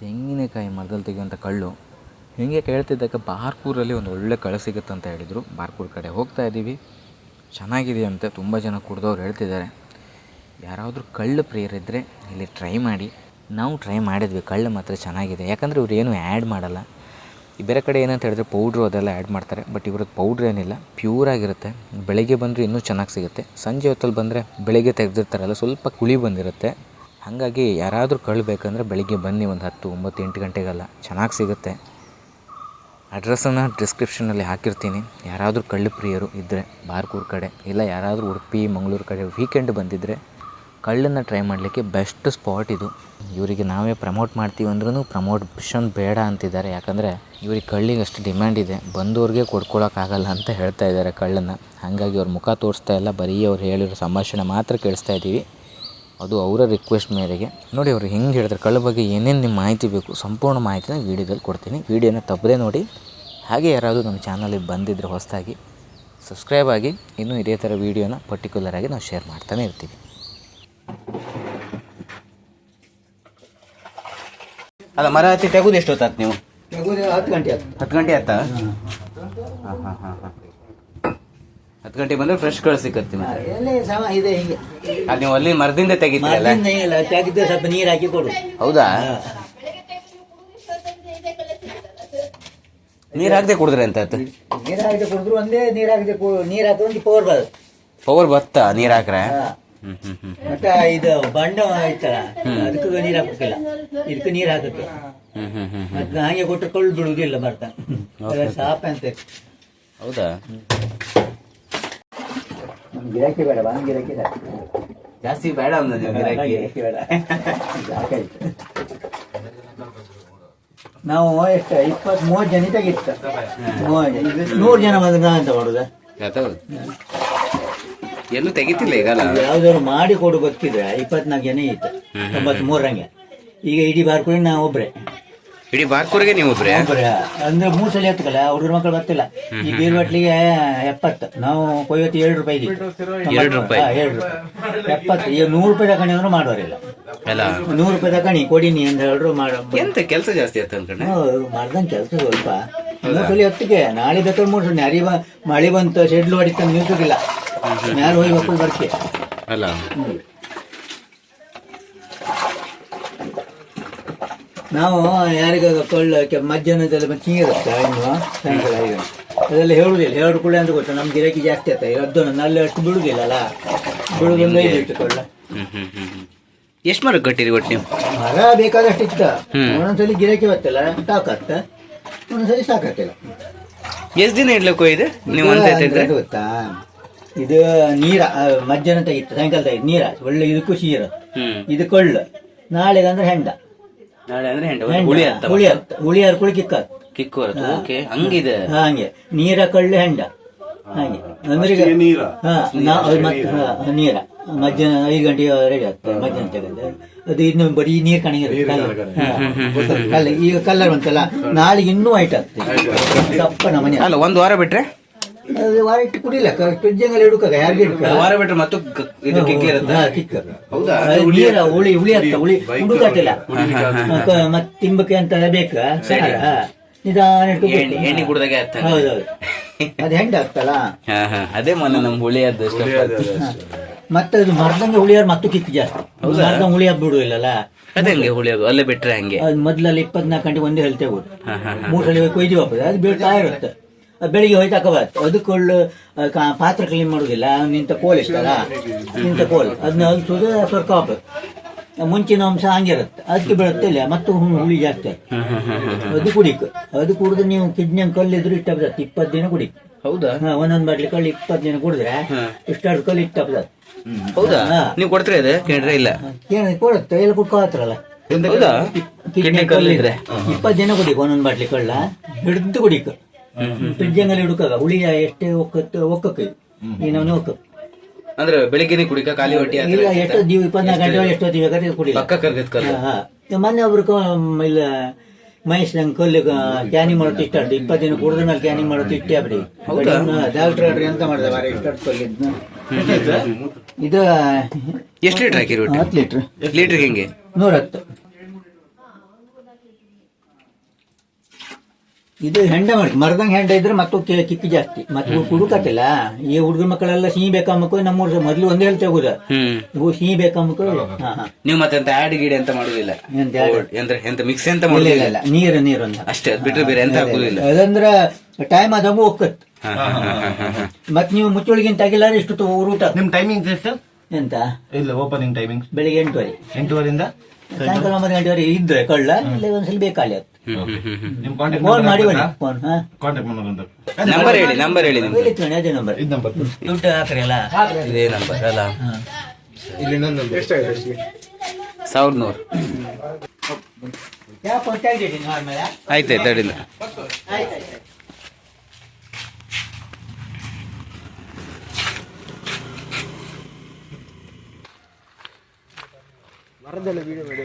ತೆಂಗಿನಕಾಯಿ ಮರದಲ್ಲಿ ತೆಗೆಯುವಂಥ ಕಳ್ಳು ಹೀಗೆ ಕೇಳ್ತಿದ್ದಾಗ ಬಾರ್ಕೂರಲ್ಲಿ ಒಂದು ಒಳ್ಳೆ ಕಳ್ಳು ಸಿಗುತ್ತೆ ಅಂತ ಹೇಳಿದರು. ಬಾರ್ಕೂರ್ ಕಡೆ ಹೋಗ್ತಾ ಇದ್ದೀವಿ. ಚೆನ್ನಾಗಿದೆ ಅಂತೆ ತುಂಬ ಜನ ಕುಡ್ದವ್ರು ಹೇಳ್ತಿದ್ದಾರೆ. ಯಾರಾದರೂ ಕಳ್ಳು ಪ್ರಿಯರಿದ್ದರೆ ಇಲ್ಲಿ ಟ್ರೈ ಮಾಡಿ. ನಾವು ಟ್ರೈ ಮಾಡಿದ್ವಿ. ಕಳ್ಳು ಮಾತ್ರ ಚೆನ್ನಾಗಿದೆ. ಯಾಕಂದರೆ ಇವ್ರು ಏನೂ ಆ್ಯಡ್ ಮಾಡಲ್ಲ. ಬೇರೆ ಕಡೆ ಏನಂತ ಹೇಳಿದ್ರೆ ಪೌಡ್ರು ಅದೆಲ್ಲ ಆ್ಯಡ್ ಮಾಡ್ತಾರೆ. ಬಟ್ ಇವ್ರದ್ದು ಪೌಡ್ರ್ ಏನಿಲ್ಲ. ಪ್ಯೂರ್ ಆಗಿರುತ್ತೆ. ಬೆಳಗ್ಗೆ ಬಂದರೆ ಇನ್ನೂ ಚೆನ್ನಾಗಿ ಸಿಗುತ್ತೆ. ಸಂಜೆ ಹೊತ್ತಲ್ಲಿ ಬಂದರೆ ಬೆಳಗ್ಗೆ ತೆಗೆದಿರ್ತಾರಲ್ಲ, ಸ್ವಲ್ಪ ಕುಳಿ ಬಂದಿರುತ್ತೆ. ಹಾಗಾಗಿ ಯಾರಾದರೂ ಕಳ್ಳ ಬೇಕಂದರೆ ಬೆಳಿಗ್ಗೆ ಬನ್ನಿ ಒಂದು ಹತ್ತು, ಒಂಬತ್ತು, ಎಂಟು ಗಂಟೆಗೆಲ್ಲ. ಚೆನ್ನಾಗಿ ಸಿಗುತ್ತೆ. ಅಡ್ರೆಸ್ಸನ್ನು ಡಿಸ್ಕ್ರಿಪ್ಷನಲ್ಲಿ ಹಾಕಿರ್ತೀನಿ. ಯಾರಾದರೂ ಕಳ್ಳ ಪ್ರಿಯರು ಇದ್ದರೆ ಬಾರ್ಕೂರ್ ಕಡೆ, ಇಲ್ಲ ಯಾರಾದರೂ ಉಡುಪಿ, ಮಂಗಳೂರು ಕಡೆ ವೀಕೆಂಡ್ ಬಂದಿದ್ದರೆ ಕಳ್ಳನ್ನು ಟ್ರೈ ಮಾಡಲಿಕ್ಕೆ ಬೆಸ್ಟ್ ಸ್ಪಾಟ್ ಇದು. ಇವರಿಗೆ ನಾವೇ ಪ್ರಮೋಟ್ ಮಾಡ್ತೀವಿ ಅಂದ್ರೂ ಪ್ರಮೋಷನ್ ಬೇಡ ಅಂತಿದ್ದಾರೆ. ಯಾಕಂದರೆ ಇವ್ರಿಗೆ ಕಳ್ಳಿಗೆ ಅಷ್ಟು ಡಿಮ್ಯಾಂಡ್ ಇದೆ. ಬಂದವ್ರಿಗೆ ಕೊಡ್ಕೊಳಕ್ಕಾಗಲ್ಲ ಅಂತ ಹೇಳ್ತಾ ಇದ್ದಾರೆ ಕಳ್ಳನ್ನು. ಹಾಗಾಗಿ ಅವ್ರ ಮುಖ ತೋರಿಸ್ತಾ ಇಲ್ಲ. ಬರೀ ಅವ್ರು ಹೇಳಿರೋ ಸಂಭಾಷಣೆ ಮಾತ್ರ ಕೇಳಿಸ್ತಾ ಇದ್ದೀವಿ ಅದು ಅವರ ರಿಕ್ವೆಸ್ಟ್ ಮೇರೆಗೆ. ನೋಡಿ ಅವರು ಹೆಂಗೆ ಹೇಳಿದ್ರೆ ಕಳ್ಳ ಬಗ್ಗೆ ಏನೇನು ನಿಮ್ಮ ಮಾಹಿತಿ ಬೇಕು ಸಂಪೂರ್ಣ ಮಾಹಿತಿನ ವೀಡಿಯೋದಲ್ಲಿ ಕೊಡ್ತೀನಿ. ವೀಡಿಯೋನ ತಪ್ಪದೇ ನೋಡಿ. ಹಾಗೆ ಯಾರಾದರೂ ನಮ್ಮ ಚಾನಲಿಗೆ ಬಂದಿದ್ದರೆ ಹೊಸದಾಗಿ ಸಬ್ಸ್ಕ್ರೈಬ್ ಆಗಿ ಇನ್ನೂ ಇದೇ ಥರ ವೀಡಿಯೋನ ಪರ್ಟಿಕ್ಯುಲರ್ ಆಗಿ ನಾವು ಶೇರ್ ಮಾಡ್ತಾನೆ ಇರ್ತೀವಿ. ಅಲ್ಲ ಮರ ಹತ್ತಿ ತೆಗೋದು ಎಷ್ಟು ಹೊತ್ತಾತ್ ನೀವು ಹತ್ತು ಗಂಟೆ ಹತ್ತು ಗಂಟೆ ಆಯ್ತಾ ಹಾಂ ಹಾಂ ಹಾಂ ಹಾಂ. ಹತ್ತು ಗಂಟೆ ಬಂದ್ರೆ ಫ್ರೆಶ್ ಕಳ್ ಸಿಕ್ಕತ್ತೆ ಮತ್ತೆ. ಎಲ್ಲಿ ಸಮ ಇದೆ ಹಿಂಗೆ. ಅಲ್ಲಿ ನೀವು ಅಲ್ಲಿ ಮರದಿಂದ ತೆಗಿತೀರಲ್ಲ? ಮರದಿಂದ ಇಲ್ಲ ತೆಗೆದು ಸ್ವಲ್ಪ ನೀರು ಹಾಕಿ ಕೊಡು. ಹೌದಾ? ನೀರ್ ಹಾಕದೆ ಕುಡಿದ್ರೆ ಅಂತ ಆಯ್ತು ನೀರು ಹಾಕಿದೆ ಕುಡಿದ್ರು ಒಂದೇ ನೀರ್ ಹಾಕದೆ ನೀರ್ ಹಾಕಿ ಒಂದು ಪವರ್ ಬರ್ ಪವರ್ ಬತ್ತ ನೀರ್ ಹಾಕ್ರೆ. ಹ್ಮ್ ಹ್ಮ್ ಹ್ಮ್ ಮತ್ತೆ ಇದು ಬಂಡ ಐತಲ್ಲ ಅದಕ್ಕೂ ನೀರು ಹಾಕಕ್ಕಿಲ್ಲ. ಇದಕ್ಕೆ ನೀರು ಹಾಕಕ್ಕೆ. ಹ್ಮ್ ಹ್ಮ್ ಹ್ಮ್ ಮತ್ತೆ ಹಾಗೆ ಕೊಟ್ಟರೆ ಕೊಳ್ಳು ಬಿಡುವುದಿಲ್ಲ ಬರ್ತಾ ಸಾಪ ಅಂತ. ಹೌದಾ? ಗಿರಾಕಿ ಬೇಡ ಬಾನ್ ಗಿರಾಕಿ ಸಾಕು. ಜಾಸ್ತಿ ಬೇಡ ಅಂದ ಗಿರಾಕಿ. ಗಿರಾಕಿ ಬೇಡ. ಸಾಕಾಯ್ತು ನಾವು ಎಷ್ಟು ಇಪ್ಪತ್ತ್ ಮೂವತ್ತು ಜನ ತೆಗಿತ್ತು. ನೂರ್ ಜನ. ಇದು ನೂರು ಜನ ಬಂದ್ರೆ ನಾ ಅಂತ ಮಾಡುದ. ಎಲ್ಲೂ ತೆಗಿತಿಲ್ಲ ಈಗ ಯಾವ್ದಾದ್ರು ಮಾಡಿ ಕೊಡು ಗೊತ್ತಿದ್ರೆ ಇಪ್ಪತ್ನಾಲ್ಕು ಜನ ಇತ್ತು. ತೊಂಬತ್ ಮೂರಂಗೆ ಈಗ ಇಡೀ ಬಾರ್ಕೊಂಡು ನಾವು ಒಬ್ರೆ ಇಡೀ ಬಾರ್ಕೂರಿಗೆ ನೀವು ಒಬ್ರೆ ಅಂದ್ರೆ ಮೂರ್ ಸಲ ಎತ್ತಕಲ್ಲ ಹುಡುಗರ ಮಕ್ಕಳು ಬರ್ತಿಲ್ಲ. ಈ ಬೀರ್ ಬಾಟ್ಲಿಗೆ ಎಪ್ಪತ್ತು ನಾವು ಕೊಯ್ಯತ್ತು ಏಳು ರೂಪಾಯಿ ಇದೆ. ಎರಡು ರೂಪಾಯಿ. ಎರಡು ರೂಪಾಯಿ. ಎಪ್ಪತ್ತು ಈಗ ನೂರು ರೂಪಾಯಿ ತಕಣಿ ಅಂದ್ರೆ ಮಾಡೋರಿಲ್ಲ ಅಲ್ಲ? ನೂರು ರೂಪಾಯಿ ತಕಣಿ ಕೊಡಿನಿ ಅಂತ ಹೇಳಿದ್ರು ಮಾಡೋ ಎಂತ ಕೆಲಸ ಜಾಸ್ತಿ ಆಯ್ತು ಅನ್ಕೊಂಡು? ಮಾಡ್ದಂಗೆ ಕೆಲಸ ಸ್ವಲ್ಪ. ಮೂರು ಸಲ ಎತ್ತಿಗೆ. ನಾಳೆ ಬೇಕಾದ್ರೆ ಮೂರು ಸಲ. ಬ- ಮಳೆ ಬಂತು ಶೆಡ್ಲು ಹೊಡಿತ ನಿಲ್ಸೋದಿಲ್ಲ ಮ್ಯಾಲ ಹೋಗಿ ಮಕ್ಕಳು ಬರ್ಕೆ. ಅಲ್ಲ? ನಾವು ಯಾರಿಗಾಗ ಕೊಳ್ಳ ಕೆ- ಮಧ್ಯಾಹ್ನದಲ್ಲಿ ಮತ್ತೆ ನೀರುತ್ತೆ ಇನ್ನು ಸಾಯಂಕಾಲ ಅದೆಲ್ಲ ಹೇಳುದಿಲ್ಲ ಹೇಳು ಕೂಡ ಅಂತ ಗೊತ್ತು ನಮ್ ಗಿರಾಕಿ ಜಾಸ್ತಿ ಆಗ್ತದೆ. ರದ್ದು ನಲ್ಲಿ ಅಷ್ಟು ಬಿಡುದಿಲ್ಲ ಅಲ್ಲ ಬಿಡುದೊಂದು ಐದು ಇಟ್ಟು ಕೊಳ್ಳ ಎಷ್ಟು ಮರ ಕಟ್ಟಿರಿ ಒಟ್ಟು ನೀವು? ಮರ ಬೇಕಾದಷ್ಟು ಇತ್ತ. ಒಂದೊಂದ್ಸಲಿ ಗಿರಾಕಿ ಬರ್ತಲ್ಲ ಸಾಕತ್ತ ಒಂದೊಂದ್ಸಲಿ ಸಾಕತ್ತಿಲ್ಲ ಎಷ್ಟು ದಿನ ಇಡ್ಲಿಕ್ಕೆ ಹೋಯ್ತು ನೀವು ಗೊತ್ತಾ? ಇದು ನೀರ ಮಧ್ಯಾಹ್ನ ತೆಗಿತ್ತು ಸಾಯಂಕಾಲ ತೆಗಿತ್ತು ನೀರ ಒಳ್ಳೆ ಇದು ಖುಷಿ ಹ್ಮ್. ಇದು ಕೊಳ್ಳು. ನಾಳೆಗಂದ್ರೆ ಹೆಂಡ. ನಾಳೆ ಅಂದ್ರೆ ಹೆಂಡ. ಹುಳಿ ಅಂತ ಹುಳಿ ಹರ್ಕೊಳ್ಳಿ ಕಿಕ್ಕು ಬರುತ್ತೆ. ಓಕೆ ಹಂಗಿದೆ. ಹಾಗೆ. ನೀರ ಕಳ್ಳು ಹೆಂಡ. ಹಾಗೆ. ಅಂದ್ರೆ ಈಗ ಹಾ ನಾ- ಅದು ಮತ್ತೆ ಹಾ, ನೀರ. ಮಧ್ಯಾಹ್ನ ಐದು ಗಂಟೆಗೆ ರೆಡಿ ಆಗ್ತದೆ ಮಧ್ಯಾಹ್ನ ತೆಗೆದ್ರೆ ಅದು ಇನ್ನು ಬರೀ ನೀರ್ ಕಣಗಿರುತ್ತೆ ಕಲ್ಲ. ಈಗ ಕಲ್ಲರ್ ಬಂತಲ್ಲ ನಾಳೆ ಇನ್ನೂ ವೈಟ್ ಆಗ್ತದೆ. ದಪ್ಪನ ಮನೆ. ಅಲ್ಲ ಒಂದು ವಾರ ಬಿಟ್ರೆ? ಅದು ವಾರ ಇಟ್ಟು ಕುಡಿಲ್ಲ ಫ್ರಿಜ್ಜಂಗಲ್ಲಿ ಇಡುಕಾಗ ಯಾರಿಗೆ ವಾರ ಬಿಟ್ರೆ ಮತ್ತು ಕ- ಇದು ಕಿಕ್ಕಿ ಇರುತ್ತೆ? ಹಾ, ಕಿಕ್ಕ ಹೌದಾ? ಅದು ನೀರ ಹುಳಿ ಹುಳಿ ಅಂತ ಹುಳಿ ಹುಡುಕಾಟಿಲ್ಲ ಮತ್ತೆ ತಿಂಬಕ್ಕೆ ಅಂತ ಬೇಕು ಹಾ. ನಿಧಾನ ಇಟ್ಟು ಎಣ್ಣೆ ಎಣ್ಣೆ ಕುಡ್ದಾಗೆ ಆಯ್ತು ಹೌದೌದು. ಅದು ಹೆಂಡ ಆಗ್ತಲ್ಲ? ಹಾ ಹಾ. ಅದೇ ಮೊನ್ನೆ ನಮ್ ಹುಳಿ ಆದ್ದು ಮತ್ತೆ ಅದು ಮರದಂಗೆ ಹುಳಿಯಾರ್ ಮತ್ತು ಕಿಕ್ ಜಾಸ್ತಿ. ಮರದಂಗೆ ಹುಳಿ ಬಿಡುವಿಲ್ಲಲ್ಲ ಅದೇ ಹಂಗೆ ಹುಳಿ ಅದು ಅಲ್ಲೇ ಬಿಟ್ರೆ ಹಂಗೆ. ಅದು ಮೊದ್ಲಲ್ಲಿ ಇಪ್ಪತ್ನಾಲ್ಕು ಗಂಟೆ ಒಂದೇ ಹೇಳ್ತೇವೆ. ತೆಗೋದು ಹಾ ಹಾ. ಮೂರು ಸಲ ಕೊಯ್ದು ವಾಪಸ್ ಅದು ಬೀಳ್ತಾ ಇರುತ್ತೆ. ಅದು ಬೆಳಿಗ್ಗೆ ಹೋಯ್ತು ಹಾಕಬಾರ್ದು ಅದಕ್ಕೊಳ್ಳು ಪಾತ್ರ ಕ್ಲೀನ್ ಮಾಡುದಿಲ್ಲ. ನಿಂತ ಕೋಲ್ ಇಷ್ಟಲ್ಲ ನಿಂತ ಕೋಲ್. ಅದನ್ನ ಅಲ್ಸೋದು ಸ್ವರ್ಕ ವಾಪಸ್ ಮುಂಚಿನ ಅಂಶ ಹಂಗಿರುತ್ತೆ ಅದಕ್ಕೆ ಬೀಳುತ್ತೆ ಇಲ್ಲ. ಮತ್ತು ಹುಳಿ ಜಾಸ್ತಿ ಅದು ಕುಡಿಕ್. ಅದು ಕುಡಿದು ನೀವು ಕಿಡ್ನಿ ಕಲ್ಲಿದ್ರು ಇಷ್ಟ ಬರ್ತದೆ ಇಪ್ಪತ್ತು ದಿನ ಕುಡಿ ಹೌದಾ? ಒಂದೊಂದು ಬಾಟ್ಲಿ ಕಳ್ಳಿ ಇಪ್ಪತ್ತು ದಿನ ಕುಡಿದ್ರೆ ಇಷ್ಟಾದ್ರು ಕಲ್ಲು ಇಷ್ಟ ಬರ್ತದೆ ಹೌದಾ. ನೀವು ಕೊಡ್ತೀರಾ ಇದು? ಕೇಳ್ರೆ ಇಲ್ಲ. ಕೊಡುತ್ತೆ. ಎಲ್ಲ ಕುಡ್ಕೋತ್ರಲ್ಲ ಕಿಡ್ನಿ ಕಲ್ಲಿದ್ರೆ. ಇಪ್ಪತ್ತು ದಿನ ಕುಡಿಕ್ ಒಂದೊಂದ್ ಬಾಟ್ಲಿ ಕಳ್ಳ. ಹಿಡಿದು ಕುಡಿಕ್ ಫ್ರಿಜ್ಜಂಗಲ್ಲಿ ಹುಡುಕಾಗ ಹುಳಿಯ ಎಷ್ಟೇ ಒಕ್ಕತ್ತು ಒಕ್ಕಕ್ಕೆ. ಈ ನವನೇ ಒಕ್ಕ ಅಂದ್ರೆ ಬೆಳಿಗ್ಗೆನೆ ಕುಡಿಕ ಖಾಲಿ ಹೊಟ್ಟಿ ಆದ್ರೆ ಇಲ್ಲ ಎಷ್ಟು ನೀವು ಇಪ್ಪತ್ನಾಲ್ಕು ಗಂಟೆ ಎಷ್ಟೊತ್ತಿ ಬೇಕಾದ್ರೆ ಕುಡಿ ಪಕ್ಕ ಕರ್ಗತ್ ಕಲ್ಲು. ಹಾ, ಹಾ. ಮೊನ್ನೆ ಒಬ್ರು ಕ- ಇಲ್ಲ ಮಹೇಶ್ ನಂಗೆ ಕಲ್ಲು ಕ್ಯಾನಿಂಗ್ ಮಾಡೋದು ಇಷ್ಟ ಆಡ್ದು ಇಪ್ಪತ್ತು ದಿನ ಕುಡಿದ ಮೇಲೆ ಕ್ಯಾನಿಂಗ್ ಮಾಡೋದು ಇಟ್ಟೆ ಬಿಡಿ ಡಾಕ್ಟರ್ ಹೇಳ್ರಿ ಎಂತ ಮಾಡಿದೆ? ಬಾರಿ ಇಷ್ಟ ಕೊಲ್ಲಿದ್ನ ಇದು ಎಷ್ಟು ಲೀಟರ್ ಹಾಕಿರಿ ಹತ್ತು ಲೀಟ್ರ್. ಲೀಟರ್ ಹೆಂಗೆ? ನೂರ ಇದು ಹೆಂಡ ಮಾಡಿ ಮರದಂಗ್ ಹೆಂಡ ಇದ್ರೆ ಮತ್ತು ಕಿಕ್ಕಿ ಜಾಸ್ತಿ. ಮತ್ತೆ ಹುಡುಕತ್ತಿಲ್ಲ ಈ ಹುಡುಗರ ಮಕ್ಕಳೆಲ್ಲ ಸಿಹಿ ಬೇಕಮ್ಮಕ್ಕೂ ನಮ್ಮ ಮೊದ್ಲು ಒಂದೇ ಹೇಳ್ತೇವೆ ಹೋಗುದ ಹ್ಮ್. ಇವು ಸಿಹಿ ಬೇಕಮ್ಮಕ್ಕೂ ಹಾ ಹಾ. ನೀವು ಮತ್ತೆ ಎಂತ ಆಡ್ ಗಿಡ ಅಂತ ಮಾಡುದಿಲ್ಲ? ಎಂತ add? ಎಂತ ಮಿಕ್ಸ್ ಮಾಡುದಿಲ್ಲ? ಇಲ್ಲ ನೀರ್ ನೀರು ಅಂತ ಅಷ್ಟೇ ಬಿಟ್ಟರೆ ಬಿಟ್ರೆ ಬೇರೆ ಎಂತ ಹಾಕುದಿಲ್ಲ. ಅದಂದ್ರ ಟೈಮ್ ಆದಂಗು ಹೋಗತ್ ಹಾ, ಹಾ, ಹಾ, ಹಾ, ಹಾ, ಹಾ. ಮತ್ ನೀವು ಮುಚ್ಚೊಳಗಿಂತ ಆಗಿಲ್ಲ ಇಷ್ಟು ಊಟ ನಿಮ್ ಟೈಮಿಂಗ್ ಎಷ್ಟು ಎಂತ? ಇಲ್ಲ ಓಪನಿಂಗ್ ಟೈಮಿಂಗ್ ಬೆಳಿಗ್ಗೆ ಎಂಟುವರೆ. ಎಂಟೂವರೆಯಿಂದ ಸಾಯಂಕಾಲ ಒಂಬತ್ತು ಗಂಟೆವರೆಗೆ ಇದ್ರೆ ಕಳ್ಳ ಇಲ್ಲ ಒಂದ್ಸಲ ಬೇಕಾಲಿ ಅದು ಹ್ಮ್, ಹ್ಮ್, ಹ್ಮ್, ಹ್ಮ್. ನಿಮ್ ಕಾಂಟ್ಯಾಕ್ಟ್ ಫೋನ್ ಮಾಡಿ ಬನ್ನಿ ಫೋನ್ ಹಾ ಕಾಂಟ್ಯಾಕ್ಟ್ ಮಾಡೋದು ನಂಬರ್ ಹೇಳಿ ನಂಬರ್ ಹೇಳಿ ನಿಮ್ದು. ಇಲ್ಲಿ ಇಟ್ಕೊಳ್ಳಿ, ಅದೇ ನಂಬರ್ ಇದು ನಂಬರ್ ದುಡ್ಡು ಹಾಕ್ರಿ ಅಲ್ಲ? ಇದೇ ನಂಬರ್ ಅಲ್ಲ. ಸಾವಿರದ ನೂರು ಆಯ್ತಾಯ್ತು ಮರದೆಲ್ಲ ವಿಡಿಯೋ ಮಾಡಿ